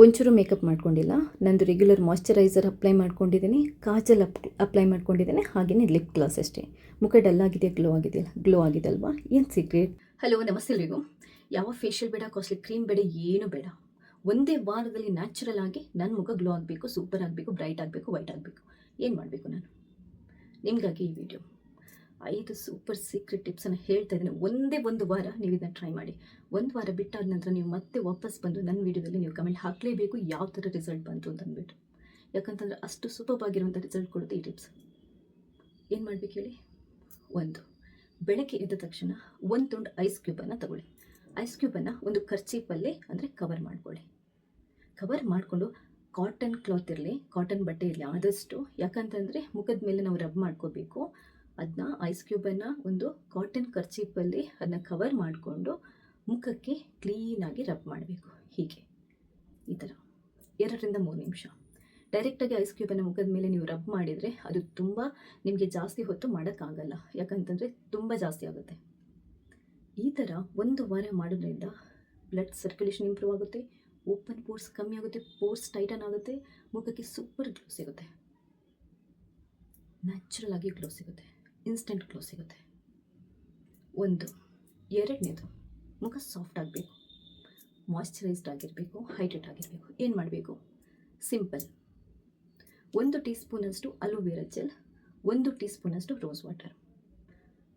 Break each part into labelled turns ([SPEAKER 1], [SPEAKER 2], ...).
[SPEAKER 1] ಒಂಚೂರು ಮೇಕಪ್ ಮಾಡ್ಕೊಂಡಿಲ್ಲ. ನಂದು ರೆಗ್ಯುಲರ್ ಮಾಯ್ಚರೈಸರ್ ಅಪ್ಲೈ ಮಾಡ್ಕೊಂಡಿದ್ದೀನಿ. ಕಾಜಲ್ ಅಪ್ ಅಪ್ಲೈ ಮಾಡ್ಕೊಂಡಿದ್ದೇನೆ. ಹಾಗೆಯೇ ಲಿಪ್ ಗ್ಲಾಸ್ ಅಷ್ಟೇ. ಮುಖ ಡಲ್ ಆಗಿದೆ ಗ್ಲೋ ಆಗಿದೆ ಗ್ಲೋ ಆಗಿದೆ ಅಲ್ವಾ ಏನು ಸೀಕ್ರೆಟ್ ಹಲೋ ನಮಸ್ತೆ ಎಲ್ರಿಗೂ ಯಾವ ಫೇಶಿಯಲ್ ಬೇಡ ಕಾಸ್ಟ್ಲಿ ಕ್ರೀಮ್ ಬೇಡ, ಏನು ಬೇಡ. ಒಂದೇ ವಾರದಲ್ಲಿ ನ್ಯಾಚುರಲ್ ಆಗಿ ನನ್ನ ಮುಖ ಗ್ಲೋ ಆಗಬೇಕು ಸೂಪರ್ ಆಗಬೇಕು ಬ್ರೈಟ್ ಆಗಬೇಕು ವೈಟ್ ಆಗಬೇಕು. ಏನು ಮಾಡಬೇಕು ನಾನು? ನಿಮಗಾಗಿ ಈ ವಿಡಿಯೋ ಐದು ಸೂಪರ್ ಸೀಕ್ರೆಟ್ ಟಿಪ್ಸನ್ನು ಹೇಳ್ತಾ ಇದ್ದೀನಿ. ಒಂದೇ ಒಂದು ವಾರ ನೀವು ಇದನ್ನು ಟ್ರೈ ಮಾಡಿ. ಒಂದು ವಾರ ಬಿಟ್ಟಾದ ನಂತರ ನೀವು ಮತ್ತೆ ವಾಪಸ್ ಬಂದು ನನ್ನ ವೀಡಿಯೋದಲ್ಲಿ ನೀವು ಕಮೆಂಟ್ ಹಾಕಲೇಬೇಕು ಯಾವ ಥರ ರಿಸಲ್ಟ್ ಬಂತು ಅಂತ ಅಂದ್ಬಿಟ್ಟು ಯಾಕಂತಂದರೆ ಅಷ್ಟು ಸೂಪರ್ ಆಗಿರುವಂಥ ರಿಸಲ್ಟ್ ಕೊಡುತ್ತೆ ಈ ಟಿಪ್ಸ್ ಏನು ಮಾಡಬೇಕು ಹೇಳಿ? ಒಂದು, ಬೆಳಗ್ಗೆ ಎದ್ದ ತಕ್ಷಣ ಒಂದು ತುಂಡು ಐಸ್ ಕ್ಯೂಬನ್ನು ತಗೊಳ್ಳಿ. ಐಸ್ ಕ್ಯೂಬನ್ನು ಒಂದು ಖರ್ಚೀಪಲ್ಲಿ ಅಂದರೆ ಕವರ್ ಮಾಡ್ಕೊಳ್ಳಿ. ಕವರ್ ಮಾಡಿಕೊಂಡು ಕಾಟನ್ ಕ್ಲಾತ್ ಇರಲಿ ಕಾಟನ್ ಬಟ್ಟೆ ಇರಲಿ ಆದಷ್ಟು ಯಾಕಂತಂದರೆ ಮುಖದ ಮೇಲೆ ನಾವು ರಬ್ ಮಾಡ್ಕೋಬೇಕು. ಅದನ್ನ ಐಸ್ ಕ್ಯೂಬನ್ನು ಒಂದು ಕಾಟನ್ ಕರ್ಚೀಪಲ್ಲಿ ಅದನ್ನ ಕವರ್ ಮಾಡಿಕೊಂಡು ಮುಖಕ್ಕೆ ಕ್ಲೀನಾಗಿ ರಬ್ ಮಾಡಬೇಕು. ಹೀಗೆ. ಈ ಥರ ಎರಡರಿಂದ ಮೂರು ನಿಮಿಷ. ಡೈರೆಕ್ಟಾಗಿ ಐಸ್ ಕ್ಯೂಬನ್ನು ಮುಖದ ಮೇಲೆ ನೀವು ರಬ್ ಮಾಡಿದರೆ ಅದು ತುಂಬ ನಿಮಗೆ ಜಾಸ್ತಿ ಹೊತ್ತು ಮಾಡೋಕ್ಕಾಗಲ್ಲ. ಯಾಕಂತಂದರೆ ತುಂಬ ಜಾಸ್ತಿ ಆಗುತ್ತೆ. ಈ ಥರ ಒಂದು ವಾರ ಮಾಡೋದ್ರಿಂದ ಬ್ಲಡ್ ಸರ್ಕ್ಯುಲೇಷನ್ ಇಂಪ್ರೂವ್ ಆಗುತ್ತೆ ಓಪನ್ ಪೋರ್ಸ್ ಕಮ್ಮಿ ಆಗುತ್ತೆ ಪೋರ್ಸ್ ಟೈಟನ್ ಆಗುತ್ತೆ, ಮುಖಕ್ಕೆ ಸೂಪರ್ ಗ್ಲೋ ಸಿಗುತ್ತೆ. ನ್ಯಾಚುರಲ್ ಆಗಿ ಗ್ಲೋ ಸಿಗುತ್ತೆ. ಇನ್ಸ್ಟೆಂಟ್ ಗ್ಲೋ ಸಿಗುತ್ತೆ. ಒಂದು. ಎರಡನೇದು, ಮುಖ ಸಾಫ್ಟ್ ಆಗಬೇಕು. ಮಾಯ್ಶ್ಚರೈಸ್ಡ್ ಆಗಿರಬೇಕು ಹೈಡ್ರೇಟ್ ಆಗಿರಬೇಕು. ಏನು ಮಾಡಬೇಕು? ಸಿಂಪಲ್ ಒಂದು ಟೀ ಸ್ಪೂನಷ್ಟು ಅಲೋವೆರಾ ಜೆಲ್ ಒಂದು ಟೀ ಸ್ಪೂನಷ್ಟು ರೋಸ್ ವಾಟರ್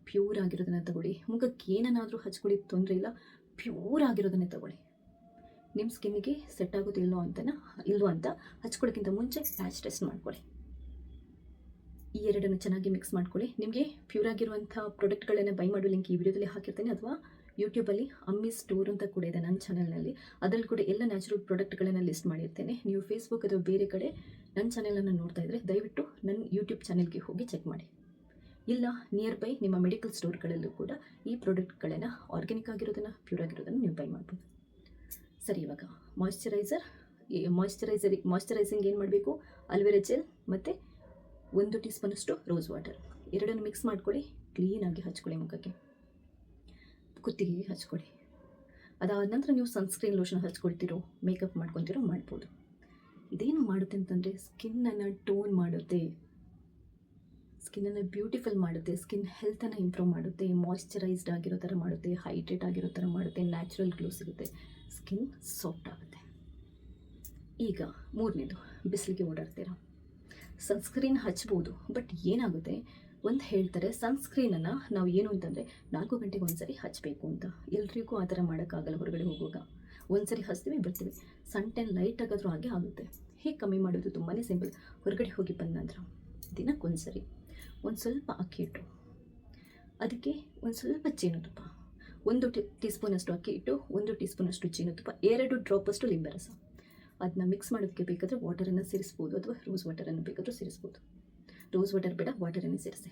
[SPEAKER 1] ಪ್ಯೂರ್ ಆಗಿರೋದನ್ನು ತಗೊಳ್ಳಿ. ಮುಖಕ್ಕೆ ಏನನ್ನಾದರೂ ಹಚ್ಕೊಳ್ಳಿ, ತೊಂದರೆ ಇಲ್ಲ. ಪ್ಯೂರ್ ಆಗಿರೋದನ್ನೇ ತಗೊಳ್ಳಿ. ನಿಮ್ಮ ಸ್ಕಿನ್ನಿಗೆ ಸೆಟ್ ಆಗೋದು ಇಲ್ಲೋ ಅಂತನ ಇಲ್ವೋ ಅಂತ ಹಚ್ಕೊಳ್ಳೋಕ್ಕಿಂತ ಮುಂಚೆ ಪ್ಯಾಚ್ ಟೆಸ್ಟ್ ಮಾಡ್ಕೊಳ್ಳಿ. ಈ ಎರಡನ್ನು ಚೆನ್ನಾಗಿ ಮಿಕ್ಸ್ ಮಾಡ್ಕೊಳ್ಳಿ. ನಿಮಗೆ ಪ್ಯೂರ್ ಆಗಿರುವಂಥ ಪ್ರಾಡಕ್ಟ್ಗಳನ್ನು ಬೈ ಮಾಡೋ ಲಿಂಕ್ ಈ ವಿಡಿಯೋದಲ್ಲಿ ಹಾಕಿರ್ತೇನೆ. ಅಥವಾ ಯೂಟ್ಯೂಬಲ್ಲಿ ಅಮ್ಮಿ ಸ್ಟೋರ್ ಅಂತ ಕೂಡ ಇದೆ ನನ್ನ ಚಾನಲ್ನಲ್ಲಿ ಅದರಲ್ಲಿ ಕೂಡ ಎಲ್ಲ ನ್ಯಾಚುರಲ್ ಪ್ರಾಡಕ್ಟ್ಗಳನ್ನು ಲಿಸ್ಟ್ ಮಾಡಿರ್ತೇನೆ. ನೀವು ಫೇಸ್ಬುಕ್ ಅಥವಾ ಬೇರೆ ಕಡೆ ನನ್ನ ಚಾನಲನ್ನು ನೋಡ್ತಾ ಇದ್ದರೆ ದಯವಿಟ್ಟು ನನ್ನ ಯೂಟ್ಯೂಬ್ ಚಾನಲ್ಗೆ ಹೋಗಿ ಚೆಕ್ ಮಾಡಿ. ಇಲ್ಲ ನಿಯರ್ ಬೈ ನಿಮ್ಮ ಮೆಡಿಕಲ್ ಸ್ಟೋರ್ಗಳಲ್ಲೂ ಕೂಡ ಈ ಪ್ರಾಡಕ್ಟ್ಗಳನ್ನು ಆರ್ಗ್ಯಾನಿಕ್ ಆಗಿರೋದನ್ನು ಪ್ಯೂರ್ ಆಗಿರೋದನ್ನು ನೀವು ಬೈ ಮಾಡ್ಬೋದು. ಸರಿ, ಇವಾಗ ಮಾಯಿಶ್ಚರೈಸರ್ ಮಾಯ್ಶ್ಚರೈಸರ್ ಮಾಯಿಶ್ಚರೈಸಿಂಗ್ ಏನು ಮಾಡಬೇಕು? ಅಲ್ವೆರಾ ಜೆಲ್ ಮತ್ತು ಒಂದು ಟೀ ಸ್ಪೂನಷ್ಟು ರೋಸ್ ವಾಟರ್ ಎರಡನ್ನು ಮಿಕ್ಸ್ ಮಾಡ್ಕೊಳ್ಳಿ. ಕ್ಲೀನಾಗಿ ಹಚ್ಕೊಳ್ಳಿ ಮುಖಕ್ಕೆ. ಕುತ್ತಿಗೆಗೆ ಹಚ್ಕೊಳ್ಳಿ. ಅದಾದ ನಂತರ ನೀವು ಸನ್ಸ್ಕ್ರೀನ್ ಲೋಷನ್ ಹಚ್ಕೊಳ್ತಿರೋ ಮೇಕಪ್ ಮಾಡ್ಕೊತಿರೋ ಮಾಡ್ಬೋದು. ಇದೇನು ಮಾಡುತ್ತೆ ಅಂತಂದರೆ ಸ್ಕಿನ್ನನ್ನು ಟೋನ್ ಮಾಡುತ್ತೆ. ಸ್ಕಿನ್ನನ್ನು ಬ್ಯೂಟಿಫುಲ್ ಮಾಡುತ್ತೆ. ಸ್ಕಿನ್ ಹೆಲ್ತನ್ನು ಇಂಪ್ರೂವ್ ಮಾಡುತ್ತೆ. ಮಾಯ್ಶ್ಚರೈಸ್ಡ್ ಆಗಿರೋ ಥರ ಮಾಡುತ್ತೆ. ಹೈಡ್ರೇಟ್ ಆಗಿರೋ ಥರ ಮಾಡುತ್ತೆ. ನ್ಯಾಚುರಲ್ ಗ್ಲೋ ಸಿಗುತ್ತೆ. ಸ್ಕಿನ್ ಸಾಫ್ಟ್ ಆಗುತ್ತೆ. ಈಗ ಮೂರನೇದು, ಬಿಸಿಲಿಗೆ ಓಡಾಡ್ತೀರಾ? ಸನ್ಸ್ಕ್ರೀನ್ ಹಚ್ಬೋದು. ಬಟ್ ಏನಾಗುತ್ತೆ? ಒಂದು ಹೇಳ್ತಾರೆ, ಸನ್ಸ್ಕ್ರೀನನ್ನು ನಾವು ಏನು ಅಂತಂದರೆ ನಾಲ್ಕು ಗಂಟೆಗೆ ಒಂದು ಸರಿ ಹಚ್ಚಬೇಕು ಅಂತ. ಎಲ್ರಿಗೂ ಆ ಥರ ಮಾಡೋಕ್ಕಾಗಲ್ಲ ಹೊರಗಡೆ ಹೋಗುವಾಗ. ಒಂದು ಸರಿ ಹಚ್ತೀವಿ ಬರ್ತೀವಿ ಸನ್ ಟೆನ್ ಲೈಟ್ ಆಗಾದರೂ ಹಾಗೆ ಆಗುತ್ತೆ. ಹೇಗೆ ಕಮ್ಮಿ ಮಾಡೋದು ತುಂಬಾ ಸಿಂಪಲ್ ಹೊರಗಡೆ ಹೋಗಿ ಬಂದ ನಂತರ ದಿನಕ್ಕೊಂದು ಸರಿ ಒಂದು ಸ್ವಲ್ಪ ಅಕ್ಕಿ ಇಟ್ಟು, ಅದಕ್ಕೆ ಒಂದು ಸ್ವಲ್ಪ ಜೇನುತುಪ್ಪ ಒಂದು ಟಿ ಟೀ ಸ್ಪೂನಷ್ಟು ಅಕ್ಕಿ ಇಟ್ಟು, ಒಂದು ಟೀ ಸ್ಪೂನಷ್ಟು ಜೇನುತುಪ್ಪ ಎರಡು ಡ್ರಾಪಷ್ಟು ಲಿಂಬೆ ರಸ. ಅದನ್ನ ಮಿಕ್ಸ್ ಮಾಡೋದಕ್ಕೆ ಬೇಕಾದರೆ ವಾಟರನ್ನು ಸೇರಿಸ್ಬೋದು ಅಥವಾ ರೋಸ್ ವಾಟರನ್ನು ಬೇಕಾದರೂ ಸೇರಿಸ್ಬೋದು. ರೋಸ್ ವಾಟರ್ ಬೇಡ ವಾಟರನ್ನು ಸೇರಿಸಿ.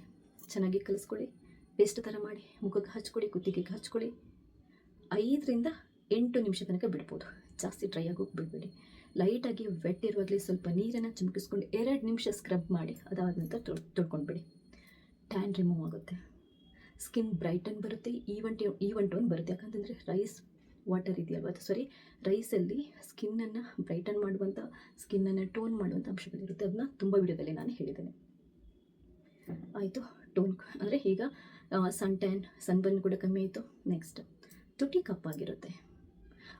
[SPEAKER 1] ಚೆನ್ನಾಗಿ ಕಲಿಸ್ಕೊಳ್ಳಿ. ಪೇಸ್ಟ್ ಥರ ಮಾಡಿ, ಮುಖಕ್ಕೆ ಹಚ್ಕೊಳ್ಳಿ, ಕುತ್ತಿಗೆಗೆ ಹಚ್ಕೊಳ್ಳಿ. ಐದರಿಂದ ಎಂಟು ನಿಮಿಷ ತನಕ ಬಿಡ್ಬೋದು. ಜಾಸ್ತಿ ಡ್ರೈ ಆಗೋಗಿ ಬಿಡಬೇಡಿ ಲೈಟಾಗಿ ವೆಟ್ ಇರುವಾಗಲೇ ಸ್ವಲ್ಪ ನೀರನ್ನು ಚುಮಕಿಸ್ಕೊಂಡು ಎರಡು ನಿಮಿಷ ಸ್ಕ್ರಬ್ ಮಾಡಿ, ಅದಾದ ನಂತರ ತೊಳ್ ತೊಳ್ಕೊಂಡ್ಬಿಡಿ ಟ್ಯಾನ್ ರಿಮೂವ್ ಆಗುತ್ತೆ. ಸ್ಕಿನ್ ಬ್ರೈಟನ್ ಬರುತ್ತೆ ಈವನ್ ಈವೆಂಟ್ ಒಂದು ಬರುತ್ತೆ. ಯಾಕಂತಂದರೆ ರೈಸ್ ವಾಟರ್ ಇದೆಯಲ್ವ ಅದು ಸಾರಿ ರೈಸಲ್ಲಿ ಸ್ಕಿನ್ನನ್ನು ಬ್ರೈಟನ್ ಮಾಡುವಂಥ ಸ್ಕಿನ್ನನ್ನು ಟೋನ್ ಮಾಡುವಂಥ ಅಂಶಗಳಿರುತ್ತೆ ಅದನ್ನ ತುಂಬ ವಿಡಿಯೋದಲ್ಲಿ ನಾನು ಹೇಳಿದ್ದೇನೆ. ಆಯಿತು ಟೋನ್ ಅಂದರೆ ಈಗ ಸನ್ ಟ್ಯಾನ್ ಸನ್ಬರ್ನ್ ಕೂಡ ಕಮ್ಮಿ ಆಯಿತು. ನೆಕ್ಸ್ಟ್ ತುಟಿ ಕಪ್ಪಾಗಿರುತ್ತೆ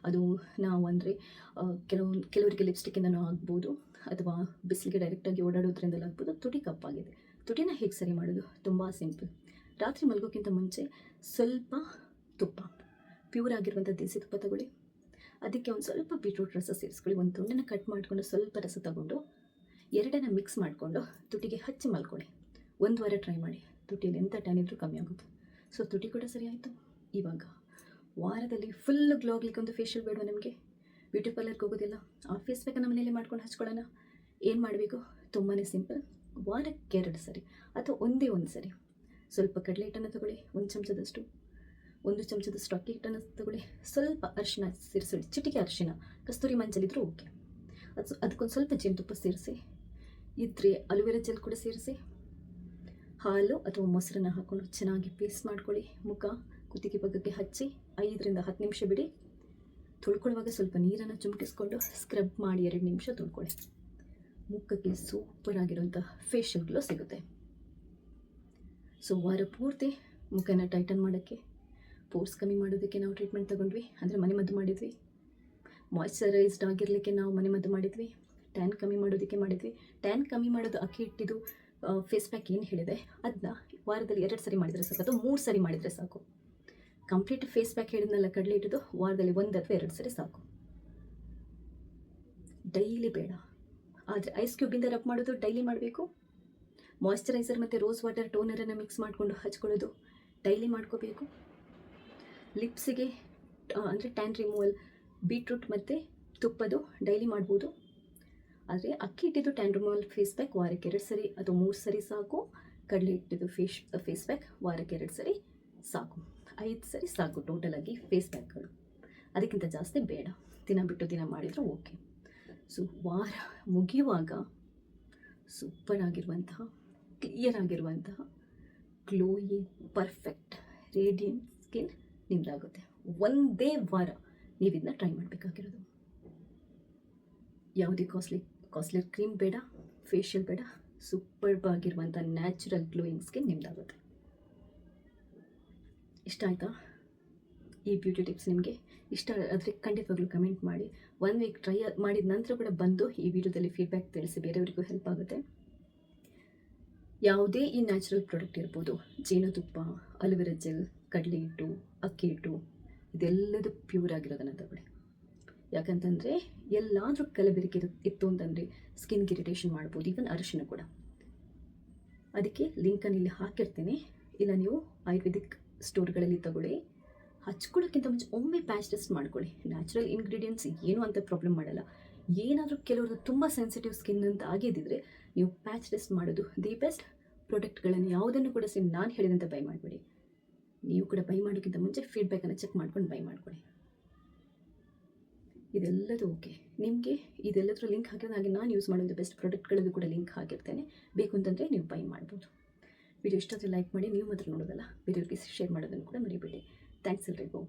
[SPEAKER 1] ಅದು ನಾವು ಅಂದರೆ ಕೆಲವೊಂದು ಕೆಲವರಿಗೆ ಲಿಪ್ಸ್ಟಿಕ್ಕಿಂದನೂ ಆಗ್ಬೋದು, ಅಥವಾ ಬಿಸಿಲಿಗೆ ಡೈರೆಕ್ಟಾಗಿ ಓಡಾಡೋದ್ರಿಂದಲೂ ಆಗ್ಬೋದು, ತುಟಿ ಕಪ್ಪಾಗಿದೆ ತುಟಿನ ಹೇಗೆ ಸರಿ ಮಾಡೋದು? ತುಂಬ ಸಿಂಪಲ್ ರಾತ್ರಿ ಮಲಗೋಕ್ಕಿಂತ ಮುಂಚೆ ಸ್ವಲ್ಪ ತುಪ್ಪ. ಪ್ಯೂರ್ ಆಗಿರುವಂಥ ದೇಸಿ ತುಪ್ಪ ತಗೊಳ್ಳಿ. ಅದಕ್ಕೆ ಒಂದು ಸ್ವಲ್ಪ ಬೀಟ್ರೂಟ್ ರಸ ಸೇರಿಸ್ಕೊಳ್ಳಿ. ಒಂದು ತುಂಡನ್ನು ಕಟ್ ಮಾಡಿಕೊಂಡು ಸ್ವಲ್ಪ ರಸ ತಗೊಂಡು, ಎರಡನ್ನ ಮಿಕ್ಸ್ ಮಾಡಿಕೊಂಡು ತುಟಿಗೆ ಹಚ್ಚಿ ಮಲ್ಕೊಳ್ಳಿ. ಒಂದು ವಾರ ಟ್ರೈ ಮಾಡಿ. ತುಟಿಯಲ್ಲಿ ಎಂಥ ಟ್ಯಾನ್ ಇದ್ರೂ ಕಮ್ಮಿ ಆಗುತ್ತೆ. ಸೊ ತುಟಿ ಕೂಡ ಸರಿ ಆಯಿತು. ಇವಾಗ ವಾರದಲ್ಲಿ ಫುಲ್ ಗ್ಲೋ ಆಗ್ಲಿಕ್ಕೆ ಒಂದು ಫೇಶಿಯಲ್ ಬೇಡವಾ ನಿಮಗೆ? ಬ್ಯೂಟಿ ಪಾರ್ಲರ್ಗೆ ಹೋಗೋದಿಲ್ಲ. ಆ ಫೇಸ್ ಮನೆಯಲ್ಲಿ ಮನೇಲಿ ಮಾಡ್ಕೊಂಡು ಹಚ್ಕೊಳ್ಳೋಣ. ಏನು ಮಾಡಬೇಕು? ತುಂಬಾ ಸಿಂಪಲ್ ವಾರಕ್ಕೆ ಎರಡು ಸರಿ. ಅಥವಾ ಒಂದೇ ಒಂದು ಸರಿ. ಸ್ವಲ್ಪ ಕಡಲೆ ಹಿಟ್ಟನ್ನು ತಗೊಳ್ಳಿ. ಒಂದು ಚಮಚದಷ್ಟು. ಒಂದು ಚಮಚದ ಸ್ಟಾಕ್ ಹಿಟ್ಟನ್ನು ತಗೊಳ್ಳಿ. ಸ್ವಲ್ಪ ಅರಿಶಿನ ಸೇರಿಸಿ ಚಿಟಿಕೆ ಅರಿಶಿನ ಕಸ್ತೂರಿ ಮಂಜಲಿದ್ರೂ ಓಕೆ ಅದು ಅದಕ್ಕೊಂದು ಸ್ವಲ್ಪ ಜೇನುತುಪ್ಪ ಸೇರಿಸಿ, ಇದ್ರೆ ಅಲೋವೆರಾ ಜೆಲ್ ಕೂಡ ಸೇರಿಸಿ, ಹಾಲು ಅಥವಾ ಮೊಸರನ್ನ ಹಾಕ್ಕೊಂಡು ಚೆನ್ನಾಗಿ ಪೇಸ್ಟ್ ಮಾಡ್ಕೊಳ್ಳಿ. ಮುಖ ಕುತ್ತಿಗೆ ಭಾಗಕ್ಕೆ ಹಚ್ಚಿ ಐದರಿಂದ ಹತ್ತು ನಿಮಿಷ ಬಿಡಿ. ತೊಳ್ಕೊಳ್ಳುವಾಗ ಸ್ವಲ್ಪ ನೀರನ್ನು ಚುಮಕಿಸ್ಕೊಂಡು ಸ್ಕ್ರಬ್ ಮಾಡಿ ಎರಡು ನಿಮಿಷ ತೊಳ್ಕೊಳ್ಳಿ ಮುಖಕ್ಕೆ ಸೂಪರ್ ಆಗಿರುವಂಥ ಫೇಶಿಯಲ್ ಗ್ಲೋ ಸಿಗುತ್ತೆ. ಸೊ ವಾರ ಪೂರ್ತಿ ಮುಖನ ಟೈಟನ್ ಮಾಡೋಕ್ಕೆ ಪೋರ್ಸ್ ಕಮ್ಮಿ ಮಾಡೋದಕ್ಕೆ ನಾವು ಟ್ರೀಟ್ಮೆಂಟ್ ತಗೊಂಡ್ವಿ. ಅಂದರೆ ಮನೆ ಮದ್ದು ಮಾಡಿದ್ವಿ. ಮಾಯ್ಶ್ಚರೈಸ್ಡ್ ಆಗಿರಲಿಕ್ಕೆ ನಾವು ಮನೆ ಮದ್ದು ಮಾಡಿದ್ವಿ. ಟ್ಯಾನ್ ಕಮ್ಮಿ ಮಾಡೋದಕ್ಕೆ ಮಾಡಿದ್ವಿ. ಟ್ಯಾನ್ ಕಮ್ಮಿ ಮಾಡೋದು ಅಕ್ಕಿ ಇಟ್ಟಿದ್ದು ಫೇಸ್ ಪ್ಯಾಕ್ ಏನು ಹೇಳಿದೆ? ಅದನ್ನ ವಾರದಲ್ಲಿ ಎರಡು ಸರಿ ಮಾಡಿದರೆ ಸಾಕು. ಅಥವಾ ಮೂರು ಸರಿ ಮಾಡಿದರೆ ಸಾಕು. ಕಂಪ್ಲೀಟ್ ಫೇಸ್ ಪ್ಯಾಕ್ ಹೇಳಿದ್ನಲ್ಲ, ಕಡಲೆ ಇಟ್ಟಿದ್ದು ವಾರದಲ್ಲಿ ಒಂದು ಅಥವಾ ಎರಡು ಸರಿ ಸಾಕು. ಡೈಲಿ ಬೇಡ. ಆದರೆ ಐಸ್ ಕ್ಯೂಬಿಂದ ರಬ್ ಮಾಡೋದು ಡೈಲಿ ಮಾಡಬೇಕು. ಮಾಯಿಶ್ಚರೈಸರ್ ಮತ್ತು ರೋಸ್ ವಾಟರ್ ಟೋನರನ್ನು ಮಿಕ್ಸ್ ಮಾಡಿಕೊಂಡು ಹಚ್ಕೊಳ್ಳೋದು ಡೈಲಿ ಮಾಡ್ಕೋಬೇಕು. ಲಿಪ್ಸಿಗೆ ಅಂದರೆ ಟ್ಯಾನ್ ರಿಮೂವಲ್ ಬೀಟ್ರೂಟ್ ಮತ್ತು ತುಪ್ಪದು ಡೈಲಿ ಮಾಡ್ಬೋದು. ಆದರೆ ಅಕ್ಕಿ ಇಟ್ಟಿದ್ದು ಟ್ಯಾನ್ ರಿಮೂವಲ್ ಫೇಸ್ ಪ್ಯಾಕ್ ವಾರಕ್ಕೆ ಎರಡು ಸರಿ ಅಥವಾ ಮೂರು ಸರಿ ಸಾಕು. ಕಡಲೆ ಇಟ್ಟಿದ್ದು ಫೇಸ್ ಫೇಸ್ ಪ್ಯಾಕ್ ವಾರಕ್ಕೆ ಎರಡು ಸರಿ ಸಾಕು. ಐದು ಸರಿ ಸಾಕು ಟೋಟಲಾಗಿ ಫೇಸ್ ಪ್ಯಾಕ್ಗಳು ಅದಕ್ಕಿಂತ ಜಾಸ್ತಿ ಬೇಡ. ದಿನ ಬಿಟ್ಟು ದಿನ ಮಾಡಿದರೆ ಓಕೆ ಸೊ ವಾರ ಮುಗಿಯುವಾಗ ಸೂಪರ್ ಆಗಿರುವಂತಹ ಕ್ಲಿಯರ್ ಆಗಿರುವಂತಹ ಗ್ಲೋಯಿಂಗ್ ಪರ್ಫೆಕ್ಟ್ ರೇಡಿಯಂಟ್ ಸ್ಕಿನ್ ನಿಮ್ಮದಾಗುತ್ತೆ ಒಂದೇ ವಾರ ನೀವು ಇದನ್ನ ಟ್ರೈ ಮಾಡಬೇಕಾಗಿರೋದು. ಯಾವುದೇ ಕಾಸ್ಟ್ಲಿ ಕಾಸ್ಟ್ಲಿ ಕ್ರೀಮ್ ಬೇಡ ಫೇಶಿಯಲ್ ಬೇಡ ಸೂಪರ್ಬ್ ಆಗಿರುವಂಥ ನ್ಯಾಚುರಲ್ ಗ್ಲೋಯಿಂಗ್ ಸ್ಕಿನ್ ನಿಮ್ಮದಾಗುತ್ತೆ ಇಷ್ಟ ಆಯಿತಾ? ಈ ಬ್ಯೂಟಿ ಟಿಪ್ಸ್ ನಿಮಗೆ? ಇಷ್ಟ ಆದರೆ ಖಂಡಿತವಾಗ್ಲೂ ಕಮೆಂಟ್ ಮಾಡಿ. ಒನ್ ವೀಕ್ ಟ್ರೈ ಮಾಡಿದ ನಂತರ ಕೂಡ ಬಂದು ಈ ವಿಡಿಯೋದಲ್ಲಿ ಫೀಡ್ಬ್ಯಾಕ್ ತಿಳಿಸಿ ಬೇರೆಯವರಿಗೂ ಹೆಲ್ಪ್ ಆಗುತ್ತೆ. ಯಾವುದೇ ಈ ನ್ಯಾಚುರಲ್ ಪ್ರಾಡಕ್ಟ್ ಇರ್ಬೋದು. ಜೇನುತುಪ್ಪ, ಅಲೋವೆರಾ ಜೆಲ್ ಕಡಲೆ ಹಿಟ್ಟು ಅಕ್ಕಿ ಹಿಟ್ಟು, ಇದೆಲ್ಲದು ಪ್ಯೂರ್ ಆಗಿರೋದನ್ನು ತಗೊಳ್ಳಿ. ಯಾಕಂತಂದರೆ ಎಲ್ಲಾದರೂ ಕಲಬೆರಕೆ ಇತ್ತು ಅಂತಂದರೆ ಸ್ಕಿನ್ಗೆ ಇರಿಟೇಷನ್ ಮಾಡ್ಬೋದು ಈವನ್ ಅರಿಶಿನ ಕೂಡ. ಅದಕ್ಕೆ ಲಿಂಕನ್ನು ಇಲ್ಲಿ ಹಾಕಿರ್ತೀನಿ. ಇಲ್ಲ ನೀವು ಆಯುರ್ವೇದಿಕ್ ಸ್ಟೋರ್ಗಳಲ್ಲಿ ತಗೊಳ್ಳಿ. ಹಚ್ಕೊಳ್ಳೋಕ್ಕಿಂತ ಮುಂಚೆ ಒಮ್ಮೆ ಪ್ಯಾಚ್ ಟೆಸ್ಟ್ ಮಾಡ್ಕೊಳ್ಳಿ. ನ್ಯಾಚುರಲ್ ಇಂಗ್ರೀಡಿಯೆಂಟ್ಸ್ ಏನು ಅಂತ ಪ್ರಾಬ್ಲಮ್ ಮಾಡಲ್ಲ. ಏನಾದರೂ ಕೆಲವರು ತುಂಬ ಸೆನ್ಸಿಟಿವ್ ಸ್ಕಿನ್ ಅಂತ ಆಗಿದ್ದಿದ್ರೆ ನೀವು ಪ್ಯಾಚ್ ಟೆಸ್ಟ್ ಮಾಡೋದು ದಿ ಬೆಸ್ಟ್ ಪ್ರಾಡಕ್ಟ್ಗಳನ್ನು ಯಾವುದನ್ನು ಕೂಡ ಸೇಮ್ ನಾನು ಹೇಳಿದಂತೆ ಬೈ ಮಾಡಬೇಡಿ. ನೀವು ಕೂಡ ಬೈ ಮಾಡೋಕ್ಕಿಂತ ಮುಂಚೆ ಫೀಡ್ಬ್ಯಾಕನ್ನು ಚೆಕ್ ಮಾಡ್ಕೊಂಡು ಬೈ ಮಾಡ್ಕೊಳ್ಳಿ ಇದೆಲ್ಲದೂ ಓಕೆ ನಿಮಗೆ ಇದೆಲ್ಲದರ ಲಿಂಕ್ ಹಾಕಿದ್ರೆ ಹಾಗೆ ನಾನು ಯೂಸ್ ಮಾಡೋದು ಬೆಸ್ಟ್ ಪ್ರಾಡಕ್ಟ್ಗಳಿಗೂ ಕೂಡ ಲಿಂಕ್ ಹಾಕಿರ್ತೇನೆ. ಬೇಕು ಅಂತಂದರೆ ನೀವು ಬೈ ಮಾಡ್ಬೋದು. ವಿಡಿಯೋ ಇಷ್ಟಾದರೆ ಲೈಕ್ ಮಾಡಿ, ನೀವು ಮಾತ್ರ ನೋಡೋದಲ್ಲ. ವಿಡಿಯೋಗೆ ಶೇರ್ ಮಾಡೋದನ್ನು ಕೂಡ ಮರಿಬೇಡಿ. ಥ್ಯಾಂಕ್ಸ್ ಎಲ್ರಿಗೂ.